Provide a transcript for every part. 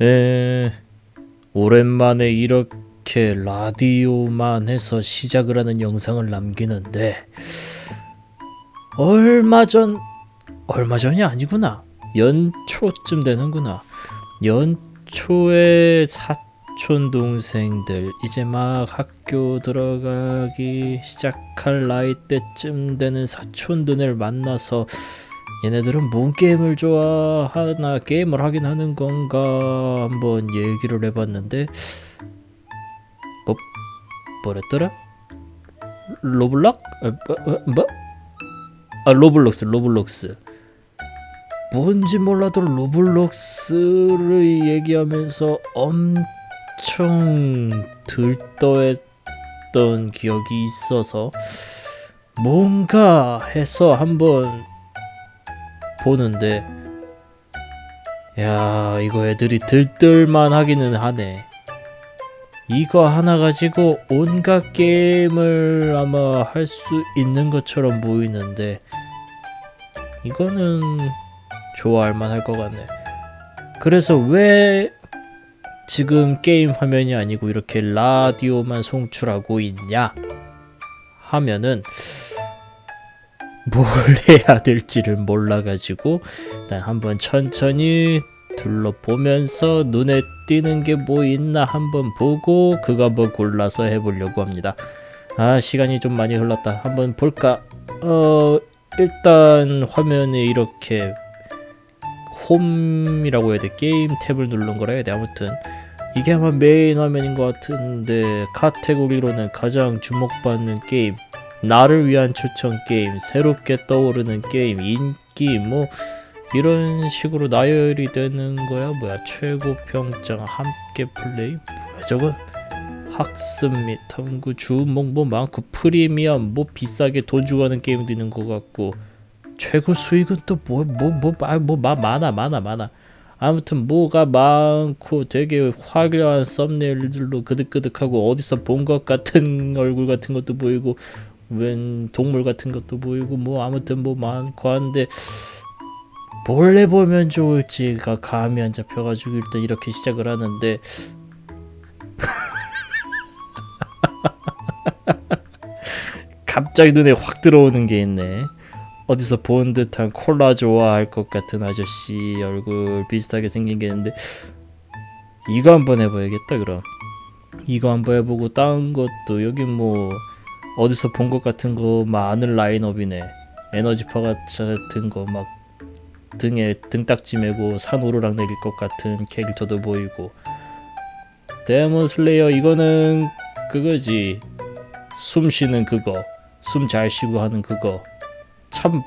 에, 오랜만에 이렇게 라디오만 해서 시작을 하는 영상을 남기는데 얼마 전 얼마 전이 아니구나. 연초쯤 되는구나. 연초에 사촌 동생들 이제 막 학교 들어가기 시작할 나이 때쯤 되는 사촌들을 만나서 얘네들은 뭔 게임을 좋아하나 게임을 하긴 하는 건가 한번 얘기를 해봤는데 뭐 뭐랬더라? 로블락? 아, 뭐? 뭐? 아 로블록스 로블록스 뭔지 몰라도 로블록스를 얘기하면서 엄청 들떠했던 기억이 있어서 뭔가 해서 한번 보는데 야 이거 애들이 들뜰만 하기는 하네. 이거 하나 가지고 온갖 게임을 아마 할 수 있는 것처럼 보이는데 이거는 좋아할 만할 것 같네. 그래서 왜 지금 게임 화면이 아니고 이렇게 라디오만 송출하고 있냐? 하면은 뭘 해야 될지를 몰라가지고 일단 한번 천천히 둘러보면서 눈에 띄는 게 뭐 있나 한번 보고 그거 한번 골라서 해보려고 합니다. 아 시간이 좀 많이 흘렀다. 한번 볼까? 어 일단 화면에 이렇게 홈이라고 해야 돼 게임 탭을 누른 거라 해야 돼 아무튼 이게 아마 메인 화면인 것 같은데 카테고리로는 가장 주목받는 게임 나를 위한 추천 게임, 새롭게 떠오르는 게임, 인기 뭐 이런 식으로 나열이 되는 거야. 뭐야 최고 평점, 함께 플레이, 뭐야 저건 학습 및 탐구, 주목 뭐 많고 프리미엄, 뭐 비싸게 돈 주고 하는 게임도 있는 것 같고 최고 수익은 또 뭐 뭐 뭐뭐 많아 많아 많아. 아무튼 뭐가 많고 되게 화려한 썸네일들로 그득그득하고 어디서 본 것 같은 얼굴 같은 것도 보이고 웬 동물 같은 것도 보이고 뭐 아무튼 뭐 많고 한데 뭘 해보면 좋을지가 감이 안 잡혀가지고 일단 이렇게 시작을 하는데. 갑자기 눈에 확 들어오는 게 있네. 어디서 본 듯한 콜라 좋아할 것 같은 아저씨 얼굴 비슷하게 생긴 게 있는데 이거 한번 해봐야겠다 그럼. 이거 한번 해보고 다른 것도 여기 뭐 어디서 본 것 같은 거 많은 라인업이네. 에너지파 같은 거 막 등에 등딱지 메고 산 오르락 내릴 것 같은 캐릭터도 보이고. 데몬 슬레이어 이거는 그거지. 숨 쉬는 그거. 숨 잘 쉬고 하는 그거. 참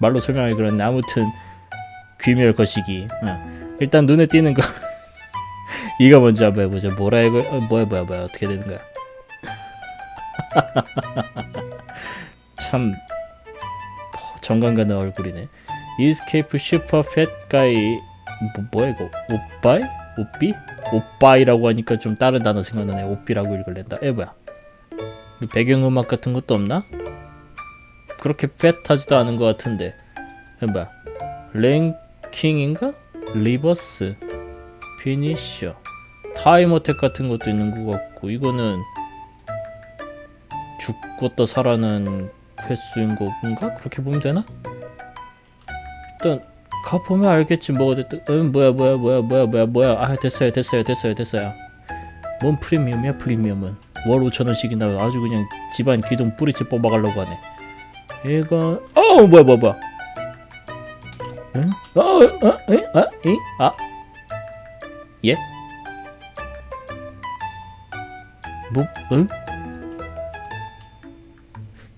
말로 설명하기 그렇네. 아무튼 귀멸 거시기. 응. 일단 눈에 띄는 거. 이거 먼저 한번 해보자. 뭐라 이거 어, 뭐야 뭐야 뭐야 어떻게 되는 거야? 참 정감 가는 얼굴이네. 이스케이프 슈퍼 팻 가이 뭐, 뭐야 이거 오빠이? 오삐? 오빠이라고 하니까 좀 다른 단어 생각나네. 오삐라고 읽을랜다. 에 뭐야? 배경음악 같은 것도 없나? 그렇게 팻하지도 않은 것 같은데. 에 뭐야? 랭킹인가? 리버스 피니셔 타임어택 같은 것도 있는 것 같고 이거는 죽었다 살아난 횟수인 건가? 그렇게 보면 되나? 일단 가 보면 알겠지 뭐가 됐든 응 뭐야 뭐야 뭐야 뭐야 뭐야 뭐야 아 됐어요 됐어요 됐어요 됐어요 뭔 프리미엄이야 프리미엄은 월 5천원씩이나 아주 그냥 집안 기둥 뿌리채 뽑아가려고 하네 이거 어 뭐야 뭐야 뭐야 응? 어? 어? 에? 아? 이? 아? 예? 뭐? 응?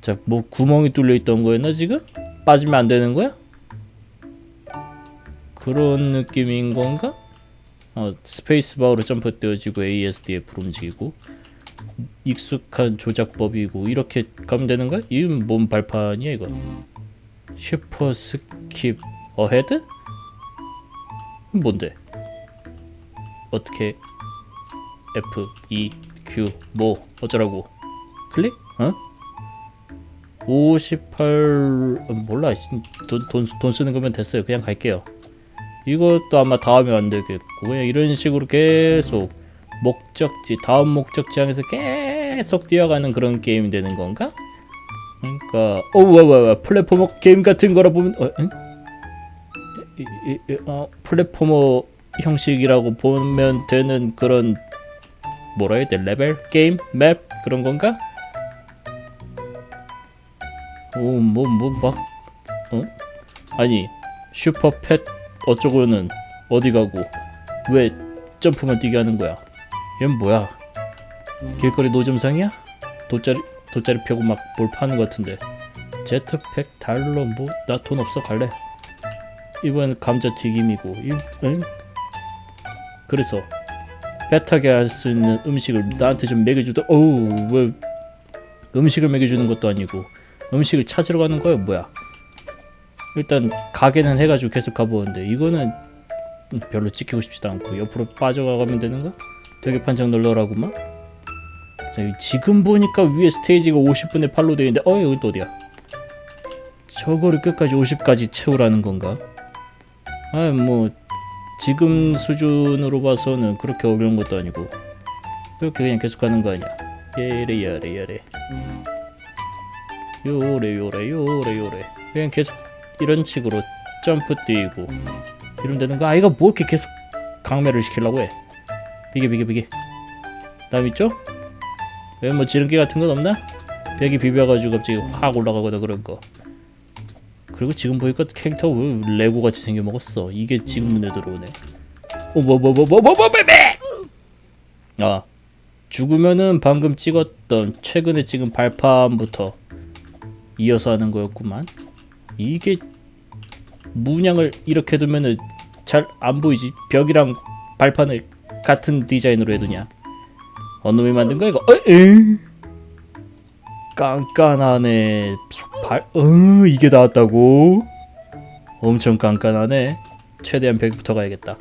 자, 뭐 구멍이 뚫려 있던 거였나 지금? 빠지면 안 되는 거야? 그런 느낌인 건가? 어, 스페이스바로 점프 떼어지고 ASDF로 움직이고 익숙한 조작법이고 이렇게 가면 되는 거야? 이건 뭔 발판이야 이거? 슈퍼 스킵 어헤드? 뭔데? 어떻게 F E Q 뭐 어쩌라고 클릭? 어? 58 어, 몰라. 돈, 돈, 돈 쓰는 거면 됐어요. 그냥 갈게요. 이것도 아마 다음에 안 되겠고 그냥 이런 식으로 계속 목적지 다음 목적지 향해서 계속 뛰어가는 그런 게임이 되는 건가? 그러니까 어와와와 플랫포머 게임 같은 거라 보면 어, 응? 이, 이, 이, 어, 플랫포머 형식이라고 보면 되는 그런 뭐라 해야 돼? 레벨? 게임? 맵? 그런 건가? 오 뭐 뭐 막 어? 아니 슈퍼팻 어쩌고는 어디 가고 왜 점프만 뛰게 하는 거야? 얘는 뭐야? 길거리 노점상이야? 돗자리 돗자리 펴고 막 뭘 파는 것 같은데 제트팩 달러 뭐 나 돈 없어 갈래 이번 감자 튀김이고 이 응? 그래서 배 타게 할 수 있는 음식을 나한테 좀 먹여주더 어우 왜 음식을 먹여주는 것도 아니고 음식을 찾으러 가는 거야? 뭐야? 일단 가게는 해가지고 계속 가보는데 이거는 별로 지키고 싶지도 않고 옆으로 빠져가면 되는 거? 되게 판정 널널하구만. 지금 보니까 위에 스테이지가 50분에 8로 되어 있는데 어 여기 또 어디야? 저거를 끝까지 50까지 채우라는 건가? 아 뭐 지금 수준으로 봐서는 그렇게 어려운 것도 아니고 그렇게 그냥 계속 가는 거 아니야? 예래 예래 예래 요래 요래 요래 요래. 그냥 계속 이런 식으로 점프 뛰고. 이러면 되는 거? 아이가 뭐 이렇게 계속 강매를 시키려고 해? 비게 비게 비게 다음 있죠? 왜 뭐 지름길 같은 건 없나? 벽이 비벼가지고 갑자기 확 올라가거나 그런 거. 그리고 지금 보니까 캐릭터 왜 레고 같이 생겨 먹었어? 이게 지금 눈에 들어오네. 어뭐뭐뭐뭐뭐뭐 베베 아 죽으면은 방금 찍었던 최근에 찍은 발판부터 이어서 하는 거였구만. 이게 문양을 이렇게 두면은 잘 안 보이지? 벽이랑 발판을 같은 디자인으로 해두냐? 어느 놈이 만든 거야 이거? 어, 에이. 깐깐하네. 발, 어, 이게 나왔다고? 엄청 깐깐하네. 최대한 벽부터 가야겠다.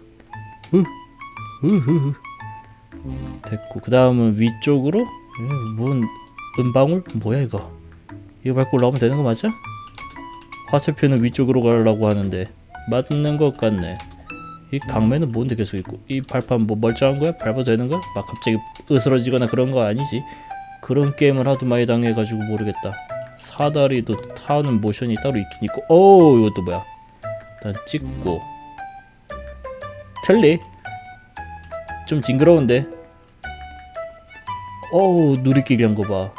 됐고 그 다음은 위쪽으로? 에이, 뭔 은방울? 뭐야 이거 이거 밟고 올라가면 되는 거 맞아? 화살표는 위쪽으로 가려고 하는데 맞는 것 같네. 이 강매는 뭔데 계속 있고 이 발판 뭐 멀쩡한 거야? 밟아도 되는 거야? 막 갑자기 으스러지거나 그런 거 아니지? 그런 게임을 하도 많이 당해가지고 모르겠다. 사다리도 타는 모션이 따로 있긴 있고 오 이것도 뭐야? 일단 찍고 틀리 좀 징그러운데 어우 누리끼리 한 거 봐.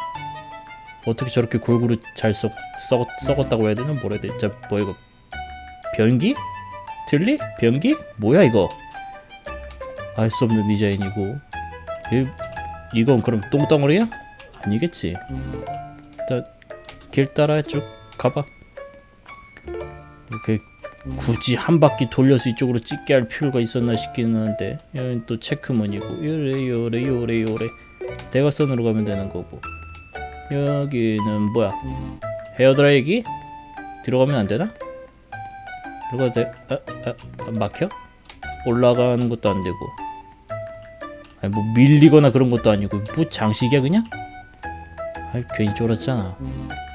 어떻게 저렇게 골고루 잘 썩, 썩, 썩었다고 해야 되나 뭐라 해야 돼? 진짜 뭐 이거 변기? 틀리? 변기? 뭐야 이거? 알 수 없는 디자인이고 이, 이건 그럼 똥덩어리야? 아니겠지 일단 길 따라 쭉 가봐 이렇게 굳이 한 바퀴 돌려서 이쪽으로 찍게 할 필요가 있었나 싶기는 한데 여긴 또 체크문이고 요래 요래 요래 요래 대각선으로 가면 되는 거고 여기는 뭐야? 헤어드라이기? 들어가면 안 되나? 들어가도 돼? 아, 아, 아, 막혀? 올라가는 것도 안 되고. 아니 뭐 밀리거나 그런 것도 아니고 뭐 장식이야 그냥? 아 괜히 쫄았잖아.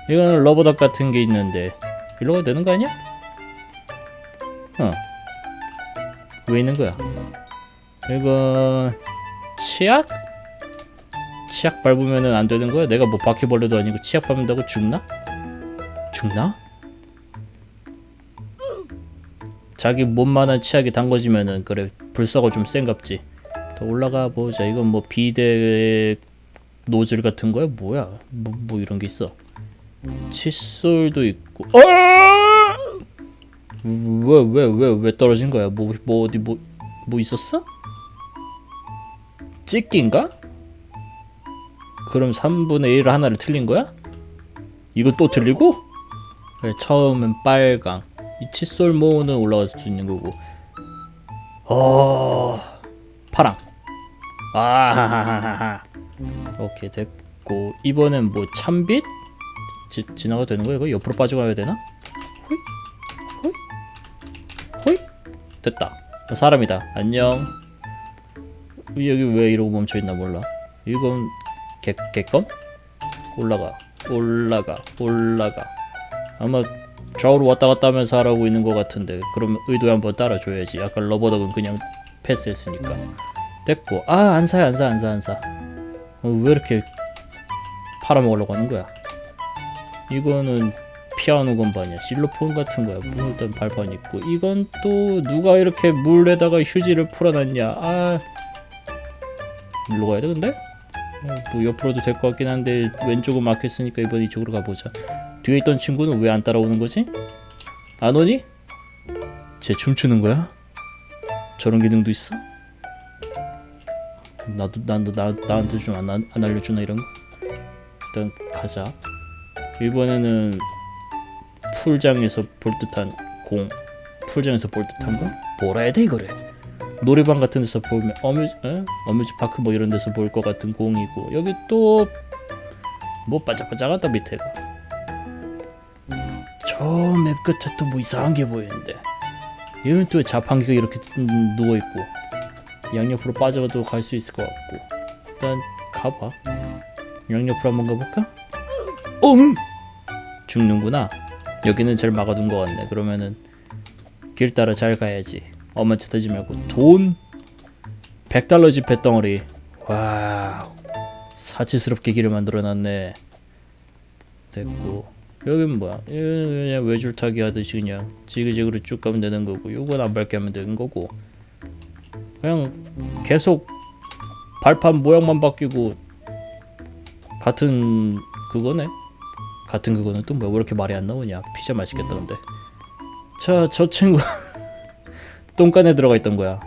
이거는 러버덕 같은 게 있는데 일로 가도 되는 거 아니야? 어. 왜 있는 거야? 이건 치약? 치약 밟으면은 안 되는 거야? 내가 뭐 바퀴벌레도 아니고 치약 밟는다고 죽나? 죽나? 자기 몸만한 치약이 담궈지면은 그래 불사가 좀 센갑지. 더 올라가 보자. 이건 뭐 비데 노즐 같은 거야? 뭐야? 뭐, 뭐 이런 게 있어. 칫솔도 있고. 어! 왜왜 왜 왜 떨어진 거야? 뭐 뭐 어디 뭐 뭐 있었어? 찍기인가? 그럼 3분의 1 하나를 틀린 거야? 이거 또 틀리고? 그래, 처음은 빨강. 이 칫솔 모는 올라갈 수 있는 거고. 어, 파랑. 아하하하하. 오케이 됐고 이번엔 뭐 참빛? 지, 지나가도 되는 거야 이거? 옆으로 빠져가야 되나? 호이? 호이? 호이? 됐다. 사람이다. 안녕. 여기 왜 이러고 멈춰있나 몰라. 이건 개, 개껌? 올라가 올라가 올라가. 아마 좌우로 왔다 갔다 하면서 하라고 있는 것 같은데 그러면 의도에 한번 따라줘야지. 아까 러버덕은 그냥 패스했으니까. 됐고. 아 안 사요 안 사 안 사 안사. 어, 왜 이렇게 팔아먹으려고 하는 거야? 이거는 피아노 건반이야. 실로폰 같은 거야. 뭐 일단 발판 있고. 이건 또 누가 이렇게 물에다가 휴지를 풀어놨냐? 아 일로 가야 돼 근데? 어, 뭐 옆으로도 될 것 같긴 한데 왼쪽은 막혔으니까 이번 이쪽으로 가보자 뒤에 있던 친구는 왜 안 따라오는 거지? 안 오니? 쟤 춤추는 거야? 저런 기능도 있어? 나도 나도 나 나한테 좀 안 안 알려주나 이런 거? 일단 가자. 이번에는 풀장에서 볼 듯한 공, 풀장에서 볼 듯한 거? 뭐라 해야 돼 이거를? 노래방 같은 데서 보면 어뮤즈 에? 어뮤즈 파크 뭐 이런 데서 볼 것 같은 공이고 여기 또뭐 반짝반짝하다 밑에가. 저 맵 끝에 또 뭐 이상한 게 보이는데. 여기 또 자판기가 이렇게 누워 있고 양옆으로 빠져도 갈 수 있을 것 같고. 일단 가봐. 양옆으로 한번 가볼까? 응 죽는구나. 여기는 잘 막아둔 것 같네. 그러면은 길 따라 잘 가야지 엄마 쳐다지 말고 돈 100달러 지폐 덩어리. 와우. 사치스럽게 길을 만들어놨네. 됐고. 여긴 뭐야? 그냥 외줄타기 하듯이 그냥 지그재그로 쭉 가면 되는 거고 요건 안 밟게 하면 되는 거고. 그냥 계속 발판 모양만 바뀌고 같은 그거네? 같은 그거는 또 뭐야? 왜 이렇게 말이 안 나오냐? 피자 맛있겠다 근데. 자 저 친구 똥간에 들어가 있던 거야?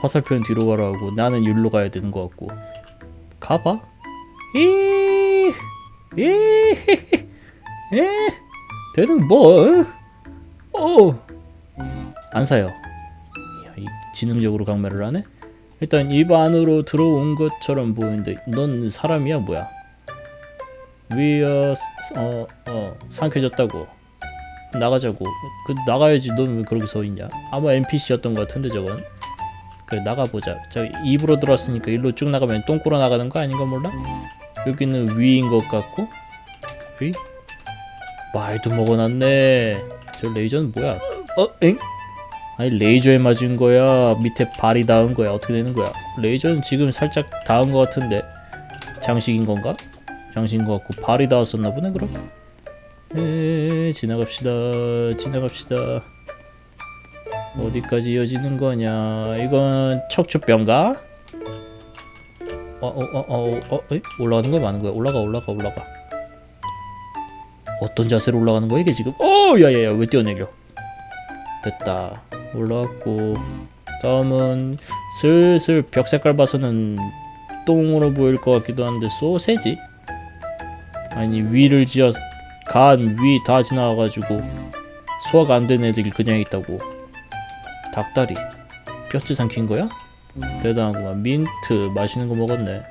화살표는 뒤로 가라고 나는 율로 가야 되는 거 같고 가봐 이, 이, 에, 되는 뭐, 어, 안 사요. 야, 이 지능적으로 강매를 하네. 일단 입 안으로 들어온 것처럼 보이는데, 넌 사람이야 뭐야? 위어, 어, 어, 상쾌해졌다고. 나가자고. 그 나가야지. 넌 왜 그렇게 서 있냐? 아마 NPC였던 것 같은데 저건. 그래 나가보자. 저 입으로 들어왔으니까 일로 쭉 나가면 똥꾸러 나가는 거 아닌가 몰라? 여기는 위인 것 같고 위? 말도 먹어놨네 저 레이저는 뭐야 어? 엥? 아니 레이저에 맞은 거야 밑에 발이 닿은 거야 어떻게 되는 거야 레이저는 지금 살짝 닿은 것 같은데 장식인 건가? 장식인 것 같고 발이 닿았었나 보네 그럼 에 지나갑시다 지나갑시다. 어디까지 이어지는 거냐? 이건 척추뼈인가? 어어어어 에? 올라가는 거야? 마는 거야? 올라가 올라가 올라가. 어떤 자세로 올라가는 거야 이게 지금? 어 야야야 왜 뛰어내려? 됐다. 올라왔고. 다음은 슬슬 벽 색깔 봐서는 똥으로 보일 것 같기도 한데 소세지? 아니 위를 지어 간 위 다 지나가가지고 소화가 안 된 애들이 그냥 있다고 닭다리 뼈째 삼킨 거야? 대단하구만 민트 맛있는 거 먹었네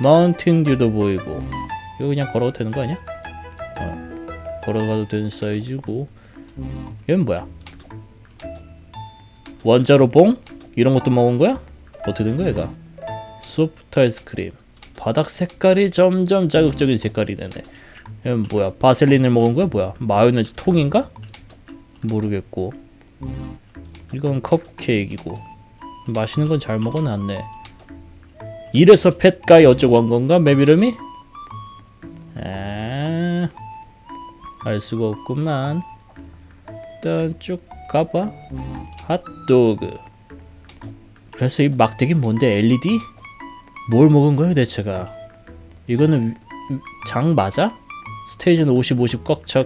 마운틴 듀도 보이고 이거 그냥 걸어도 되는 거 아니야? 어 걸어가도 되는 사이즈고 얘는 뭐야? 원자로 봉? 이런 것도 먹은 거야? 어떻게 된 거야 얘가? 소프트 아이스크림 바닥 색깔이 점점 자극적인 색깔이 되네 얘는 뭐야 바셀린을 먹은 거야 뭐야 마요네즈 통인가? 모르겠고 이건 컵케이크이고 맛있는 건 잘 먹어놨네. 이래서 펫가이 어쩌고 한 건가 맵 이름이? 아, 알 수가 없구만. 일단 쭉 가봐. 핫도그. 그래서 이 막대기 뭔데 LED? 뭘 먹은 거야 대체가? 이거는 장 맞아? 스테이지는 50, 50 꽉 차.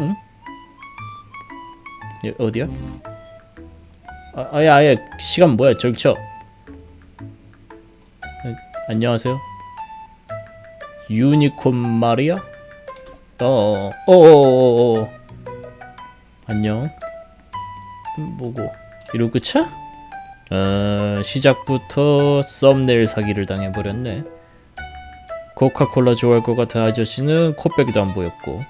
응? 여- 어디야? 아, 아예 아예 시간 뭐야 저기 쳐 네, 안녕하세요 유니콘 말이야 어어어어어 어, 어, 어. 안녕 음, 뭐고 이러고 끝이야? 어 시작부터 썸네일 사기를 당해버렸네 코카콜라 좋아할 것 같은 아저씨는 코빼기도 안 보였고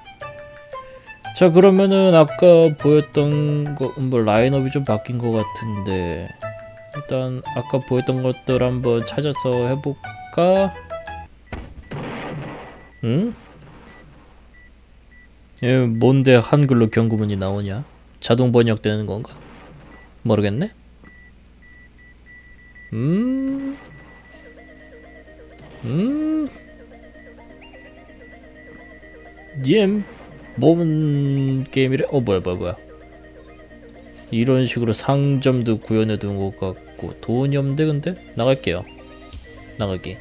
자 그러면은 아까 보였던 거 뭐 라인업이 좀 바뀐 것 같은데 일단 아까 보였던 것들 한번 찾아서 해볼까? 응? 예, 뭔데 한글로 경고문이 나오냐? 자동 번역되는 건가? 모르겠네. 음, 음, 예, 뭔 게임이래? 어 뭐야 뭐야 뭐야? 이런 식으로 상점도 구현해 둔 것 같고 돈이 없는데 근데 나갈게요. 나가기.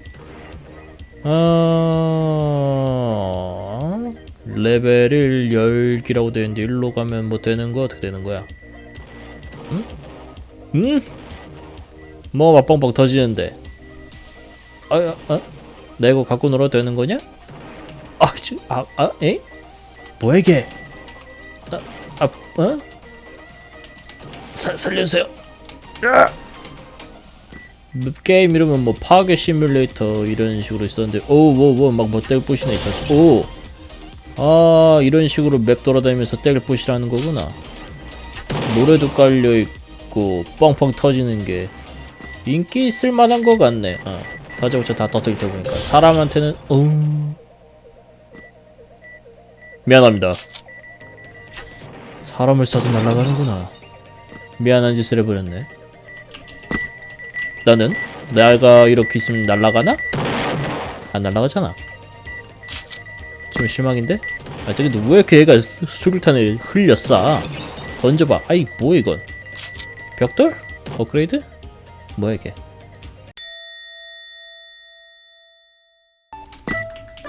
아 레벨을 10기라고 되는데 일로 가면 뭐 되는 거 어떻게 되는 거야? 응? 응? 뭐가 뻥뻥 터지는데? 아, 아, 아? 나 이거 갖고 놀아도 되는 거냐? 아, 저, 아, 아, 에? 뭐야 이게? 아, 아, 어? 사, 살려주세요. 아! 게임 이름은 뭐 파괴 시뮬레이터 이런 식으로 있었는데 오뭐뭐막 멋대로 부시네 있었어 오 아 이런 식으로 맵 돌아다니면서 떼를 부시라는 거구나 노래도 깔려 있고 뻥뻥 터지는 게 인기 있을 만한 거 같네 어 다자고쳐 다 터뜨릴 때 보니까 사람한테는 음 미안합니다 사람을 쏴도 날아가는구나 미안한 짓을 해버렸네 나는 내가 이렇게 있으면 날아가나? 안 날아가잖아. 좀 실망인데? 아 저기 왜 이렇게 얘가 수- 수류탄을 쏴? 던져봐. 아이 뭐 이건? 벽돌? 업그레이드? 뭐야 이게?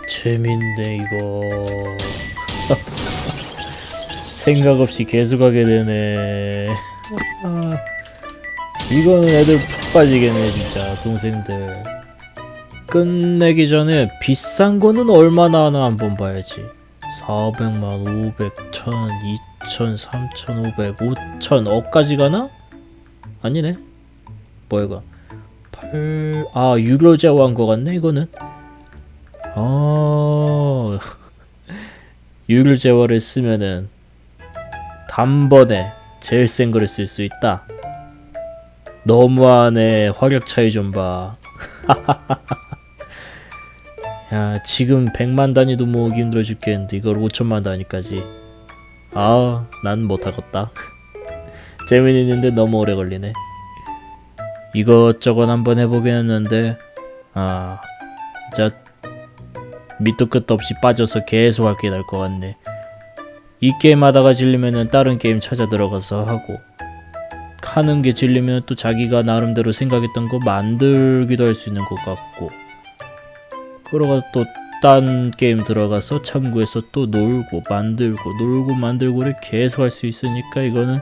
재밌네 이거. 생각 없이 계속 하게 되네. 아. 이거는 애들 푹 빠지겠네 진짜 동생들 끝내기 전에 비싼 거는 얼마나 하나 한번 봐야지 400만 500 1000 2000 3500 5000 억까지 가나? 아니네 뭐야 이거 8... 아 유로 제화한 거 같네 이거는 아 유로 제화를 쓰면은 단번에 제일 센 거를 쓸 수 있다 너무하네 화력 차이 좀 봐. 야 지금 100만 단위도 모으기 힘들어 죽겠는데 이걸 5천만 단위까지. 아, 난 못하겠다. 재미는 있는데 너무 오래 걸리네. 이것저것 한번 해보긴 했는데 아, 진짜 밑도 끝도 없이 빠져서 계속 할게 나을 것 같네. 이 게임 하다가 질리면은 다른 게임 찾아 들어가서 하고 하는 게 질리면 또 자기가 나름대로 생각했던 거 만들기도 할 수 있는 것 같고 그러가 또 딴 게임 들어가서 참고해서 또 놀고 만들고 놀고 만들고를 계속 할 수 있으니까 이거는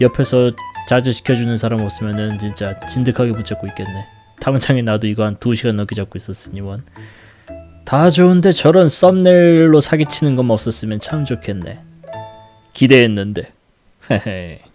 옆에서 자주 시켜주는 사람 없으면은 진짜 진득하게 붙잡고 있겠네 당장에 나도 이거 한 2시간 넘게 잡고 있었으니 원. 다 좋은데 저런 썸네일로 사기치는 것만 없었으면 참 좋겠네. 기대했는데. 헤헤